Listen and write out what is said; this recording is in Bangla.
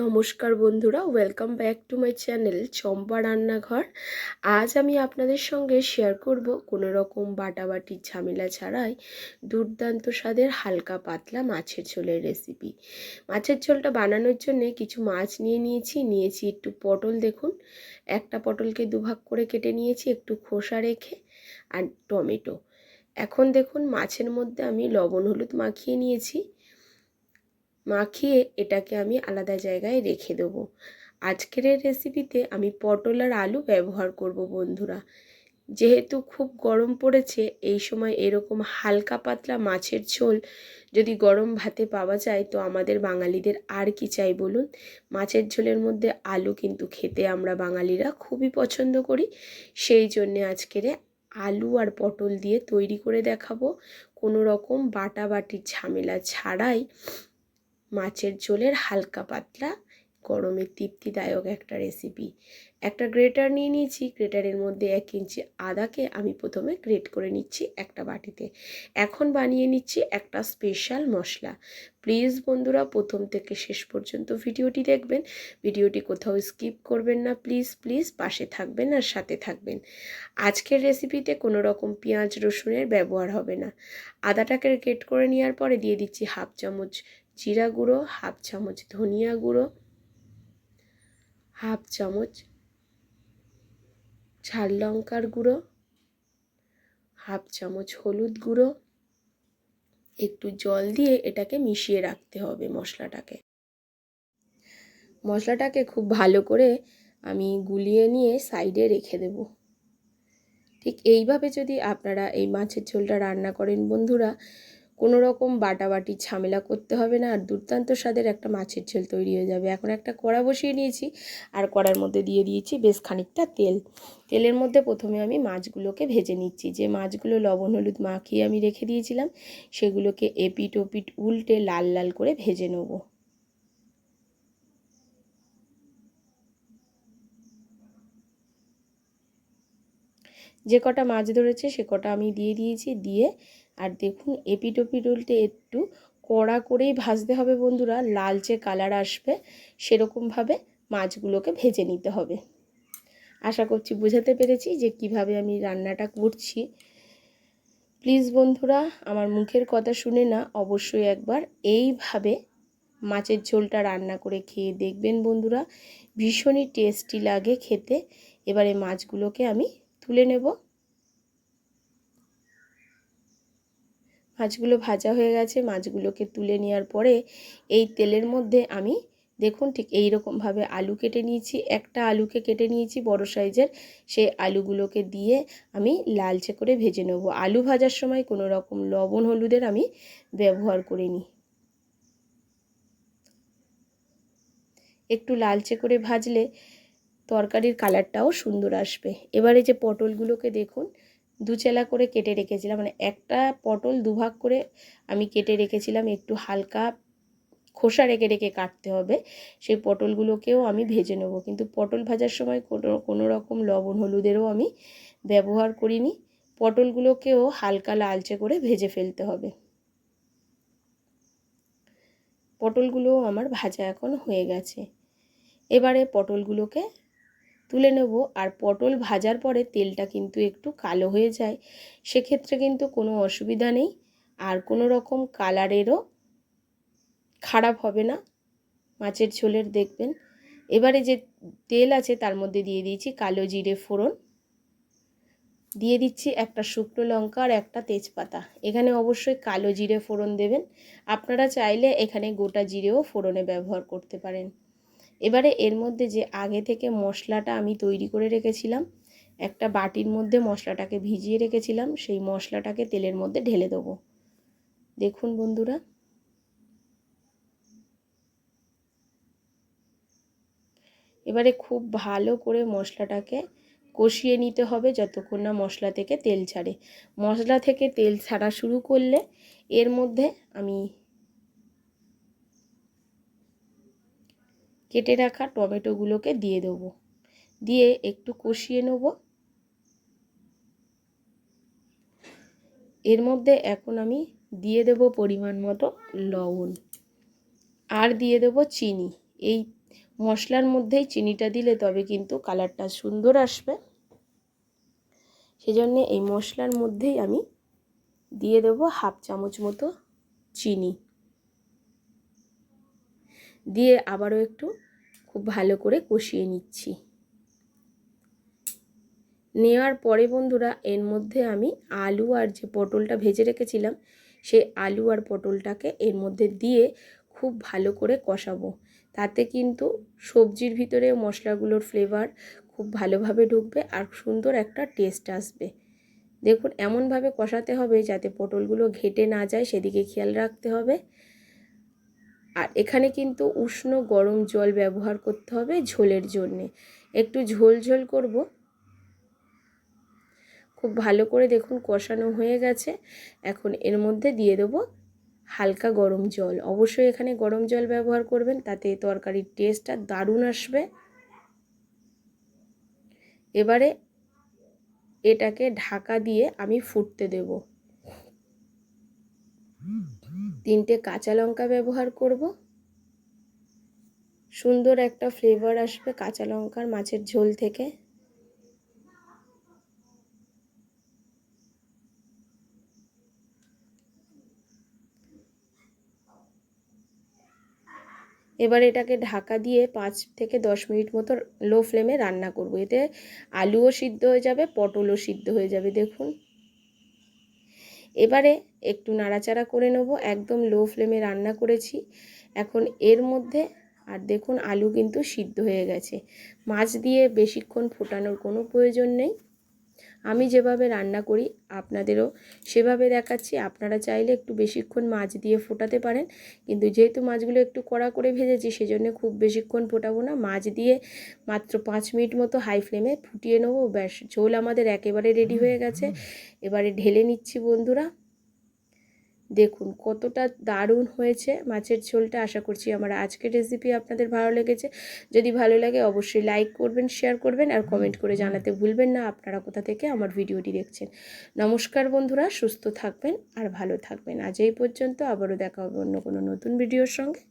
নমস্কার বন্ধুরা welcome back to my channel Champa রান্নাঘর। আজ আমি আপনাদের সঙ্গে শেয়ার করব কোনো রকম বাটাবাটির ঝামেলা ছাড়াই দুর্দান্ত স্বাদের হালকা পাতলা মাছের ঝোলের রেসিপি মাছের ঝোলটা বানানোর জন্য কিছু মাছ নিয়ে নিয়েছি নিয়েছি একটু পটল দেখুন। একটা পটলকে দুভাগ করে কেটে নিয়েছি, একটু খোসা রেখে আর টমেটো। এখন দেখুন মাছের মধ্যে আমি লবণ, হলুদ মাখিয়ে নিয়েছি। মাখিয়ে এটাকে আমি আলাদা জায়গায় রেখে দেবো। আজকের এই রেসিপিতে আমি পটল আর আলু ব্যবহার করব বন্ধুরা। যেহেতু খুব গরম পড়েছে, এই সময় এরকম হালকা পাতলা মাছের ঝোল যদি গরম ভাতে পাওয়া যায়, তো আমাদের বাঙালিদের আর কি চাই বলুন? মাছের ঝোলের মধ্যে আলু কিন্তু খেতে আমরা বাঙালিরা খুবই পছন্দ করি। সেই জন্যে আজকের আলু আর পটল দিয়ে তৈরি করে দেখাবো। কোনো রকম বাটা বাটির ঝামেলা ছাড়াই মাছের ঝোলের হালকা পাতলা, গরমে তৃপ্তিদায়ক একটা রেসিপি একটা গ্রেটার নিয়ে নিয়েছি গ্রেটারের মধ্যে এক ইঞ্চি আদাকে আমি প্রথমে গ্রেট করে নিচ্ছি একটা বাটিতে। এখন বানিয়ে নিচ্ছি একটা স্পেশাল মশলা। প্লিজ বন্ধুরা, প্রথম থেকে শেষ পর্যন্ত ভিডিওটি দেখবেন। ভিডিওটি কোথাও স্কিপ করবেন না। প্লিজ প্লিজ পাশে থাকবেন আর সাথে থাকবেন। আজকের রেসিপিতে কোনো রকম পেঁয়াজ রসুনের ব্যবহার হবে না। আদাটাকে গ্রেট করে নেওয়ার পরে দিয়ে দিচ্ছি হাফ চামচ জিরা গুঁড়ো, হাফ চামচ ধনিয়া গুঁড়ো, হাফ চামচ ঝাল লঙ্কার গুঁড়ো, হাফ চামচ হলুদ গুঁড়ো। একটু জল দিয়ে এটাকে মিশিয়ে রাখতে হবে মশলাটাকে। মশলাটাকে খুব ভালো করে আমি গুলিয়ে নিয়ে সাইডে রেখে দেব। ঠিক এইভাবে যদি আপনারা এই মাছের ঝোলটা রান্না করেন বন্ধুরা কোনো রকম বাটাবাটি, ঝামেলা করতে হবে না। আর দুর্দান্ত স্বাদের একটা মাছের ঝোল তৈরি হয়ে যাবে। এখন একটা কড়া বসিয়ে নিয়েছি আর কড়ার মধ্যে দিয়ে দিয়েছি বেশ খানিকটা তেল। তেলের মধ্যে প্রথমে আমি মাছগুলোকে ভেজে নিচ্ছি। যে মাছগুলো লবণ, হলুদ মাখিয়ে আমি রেখে দিয়েছিলাম, সেগুলোকে এপিট ওপিট উল্টে লাল লাল করে ভেজে নেব। যে কটা মাছ ধরেছে সে কটা আমি দিয়ে দিয়েছি, দিয়ে আর দেখুন এপিটোপিট উল্টে একটু কড়া করেই ভাজতে হবে বন্ধুরা, লালচে কালার আসবে সেরকমভাবে মাছগুলোকে ভেজে নিতে হবে। আশা করছি বোঝাতে পেরেছি যে কীভাবে আমি রান্নাটা করছি। প্লিজ বন্ধুরা, আমার মুখের কথা শুনে না, অবশ্যই একবার এইভাবে মাছের ঝোলটা রান্না করে খেয়ে দেখবেন বন্ধুরা। ভীষণই টেস্টি লাগে খেতে। এবারে মাছগুলোকে আমি তুলে নেব। মাছগুলো ভাজা হয়ে গেছে। মাছগুলোকে তুলে নেওয়ার পরে এই তেলের মধ্যে আমি, দেখুন ঠিক এই রকমভাবে আলু কেটে নিয়েছি। একটা আলুকে কেটে নিয়েছি বড় সাইজের। সেই আলুগুলোকে দিয়ে আমি লালচে করে ভেজে নেব। আলু ভাজার সময় কোনো রকম লবণ, হলুদের আমি ব্যবহার করে করিনি। একটু লালচে করে ভাজলে তরকারির কালারটাও সুন্দর আসবে। এবারে যে পটলগুলোকে দেখুন দুচেলা করে কেটে রেখেছিলাম। মানে একটা পটল দুভাগ করে আমি কেটে রেখেছিলাম, একটু হালকা খোসা রেখে রেখে কাটতে হবে। সেই পটলগুলোকেও আমি ভেজে নেব। কিন্তু পটল ভাজার সময় কোনো কোনো রকম লবণ, হলুদেরও আমি ব্যবহার করিনি। পটলগুলোকেও হালকা লালচে করে ভেজে ফেলতে হবে। পটলগুলোও আমার ভাজা এখন হয়ে গেছে। এবারে পটলগুলোকে তুলে নেব। আর পটল ভাজার পরে তেলটা কিন্তু একটু কালো হয়ে যায়, সেক্ষেত্রে কিন্তু কোনো অসুবিধা নেই। আর কোনো রকম কালারেরও খারাপ হবে না। মাছের ঝোলের দেখবেন। এবারে যে তেল আছে তার মধ্যে দিয়ে দিয়েছি কালো জিরে ফোড়ন। দিয়ে দিচ্ছি একটা শুকনো লঙ্কা আর একটা তেজপাতা। এখানে অবশ্যই কালো জিরে ফোড়ন দেবেন। আপনারা চাইলে এখানে গোটা জিরেও ফোড়নে ব্যবহার করতে পারেন। এবারে এর মধ্যে যে আগে থেকে মশলাটা আমি তৈরি করে রেখেছিলাম, একটা বাটির মধ্যে মশলাটাকে ভিজিয়ে রেখেছিলাম, সেই মশলাটাকে তেলের মধ্যে ঢেলে দেবো। দেখুন বন্ধুরা। এবারে খুব ভালো করে মশলাটাকে কষিয়ে নিতে হবে যতক্ষণ না মশলা থেকে তেল ছাড়ে। মশলা থেকে তেল ছাড়া শুরু করলে এর মধ্যে আমি কেটে রাখা টমেটোগুলোকে দিয়ে দেবো। দিয়ে একটু কষিয়ে নেব। এর মধ্যে এখন আমি দিয়ে দেব পরিমাণ মতো লবণ। আর দিয়ে দেব চিনি। এই মশলার মধ্যেই চিনিটা দিলে তবে কিন্তু কালারটা সুন্দর আসবে। সেজন্য এই মশলার মধ্যেই আমি দিয়ে দেবো হাফ চামচ মতো চিনি। দিয়ে আবারও একটু খুব ভালো করে কষিয়ে নিচ্ছি। নেওয়ার পরে বন্ধুরা, এর মধ্যে আমি আলু আর যে পটলটা ভেজে রেখেছিলাম, সেই আলু আর পটলটাকে এর মধ্যে দিয়ে খুব ভালো করে কষাবো। তাতে কিন্তু সবজির ভিতরে মশলাগুলোর ফ্লেভার খুব ভালোভাবে ঢুকবে আর সুন্দর একটা টেস্ট আসবে। দেখুন, এমনভাবে কষাতে হবে যাতে পটলগুলো ঘেটে না যায়, সেদিকে খেয়াল রাখতে হবে। আর এখানে কিন্তু উষ্ণ গরম জল ব্যবহার করতে হবে ঝোলের জন্যে। একটু ঝোল ঝোল করব। খুব ভালো করে দেখুন কষানো হয়ে গেছে। এখন এর মধ্যে দিয়ে দেবো হালকা গরম জল। অবশ্যই এখানে গরম জল ব্যবহার করবেন, তাতে তরকারির টেস্টটা দারুণ আসবে। এবারে এটাকে ঢাকা দিয়ে আমি ফুটতে দেব। তিনটে কাঁচা লঙ্কা ব্যবহার করব। সুন্দর একটা ফ্লেভার আসবে কাঁচা লঙ্কার মাছের ঝোল থেকে। এবার এটাকে ঢাকা দিয়ে পাঁচ থেকে দশ মিনিট মতো লো ফ্লেমে রান্না করব। এতে আলুও সিদ্ধ হয়ে যাবে, পটলও সিদ্ধ হয়ে যাবে, দেখুন। এবারে একটু নাড়াচাড়া করে নেব। একদম লো ফ্লেমে রান্না করেছি। এখন এর মধ্যে, আর দেখুন আলু কিন্তু সিদ্ধ হয়ে গেছে। মাছ দিয়ে বেশিক্ষণ ফোটানোর কোনো প্রয়োজন নেই। আমি যেভাবে রান্না করি, আপনাদেরও সেভাবে দেখাচ্ছি। আপনারা চাইলে একটু বেশিক্ষণ মাছ দিয়ে ফোটাতে পারেন। কিন্তু যেহেতু মাছগুলো একটু কড়া করে ভেজেছি, সেজন্য খুব বেশিক্ষণ ফোটাবো না। মাছ দিয়ে মাত্র পাঁচ মিনিট মতো হাই ফ্লেমে ফুটিয়ে নেব। ব্যাস, ঝোল আমাদের একেবারে রেডি হয়ে গেছে। এবারে ঢেলে নিচ্ছি বন্ধুরা। দেখুন, কতটা দারুণ হয়েছে মাছের ঝোলটা। আশা করছি আমার আজকের রেসিপি আপনাদের ভালো লেগেছে। যদি ভালো লাগে অবশ্যই লাইক করবেন শেয়ার করবেন আর কমেন্ট করে জানাতে ভুলবেন না। আপনারা কোথা থেকে আমার ভিডিওটি দেখছেন? নমস্কার বন্ধুরা, সুস্থ থাকবেন আর ভালো থাকবেন। আজ এই পর্যন্ত আবারও দেখা হবে অন্য কোনো নতুন ভিডিওর সঙ্গে।